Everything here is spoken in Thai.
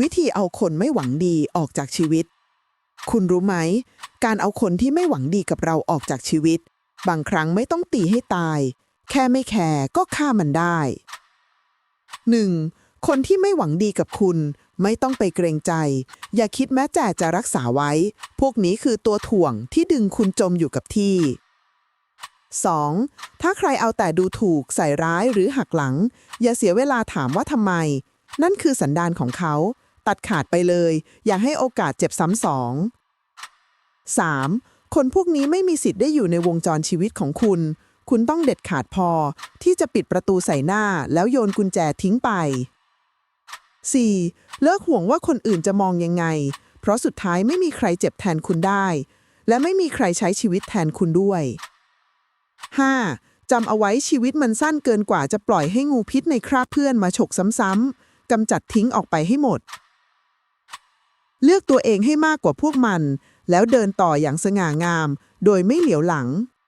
วิธีเอาคนไม่หวังดีออกจากชีวิต คุณรู้ไหม การเอาคนที่ไม่หวังดีกับเราออกจากชีวิต บางครั้งไม่ต้องตีให้ตาย แค่ไม่แคร์ก็ฆ่ามันได้ 1. คนที่ไม่หวังดีกับคุณ ไม่ต้องไปเกรงใจ อย่าคิดแม้แต่จะรักษาไว้ พวกนี้คือตัวถ่วงที่ดึงคุณจมอยู่กับที่ 2. ถ้าใครเอาแต่ดูถูกใส่ร้ายหรือหักหลัง อย่าเสียเวลาถามว่าทำไม นั่นคือสันดานของเขา ตัดขาดไปเลย อย่าให้โอกาสเจ็บซ้ำสอง 3. คนพวกนี้ไม่มีสิทธิ์ได้อยู่ในวงจรชีวิตของคุณ คุณต้องเด็ดขาดพอ ที่จะปิดประตูใส่หน้าแล้วโยนกุญแจทิ้งไป 4. เลิกห่วงว่าคนอื่นจะมองยังไง เพราะสุดท้ายไม่มีใครเจ็บแทนคุณได้ และไม่มีใครใช้ชีวิตแทนคุณด้วย 5. จำเอาไว้ชีวิตมันสั้นเกินกว่าจะปล่อยให้งูพิษในคราบเพื่อนมาฉกซ้ำๆกำจัดทิ้งออกไปให้หมด เลือกตัวเองให้มากกว่าพวกมัน แล้วเดินต่ออย่างสง่างาม โดยไม่เหลียวหลัง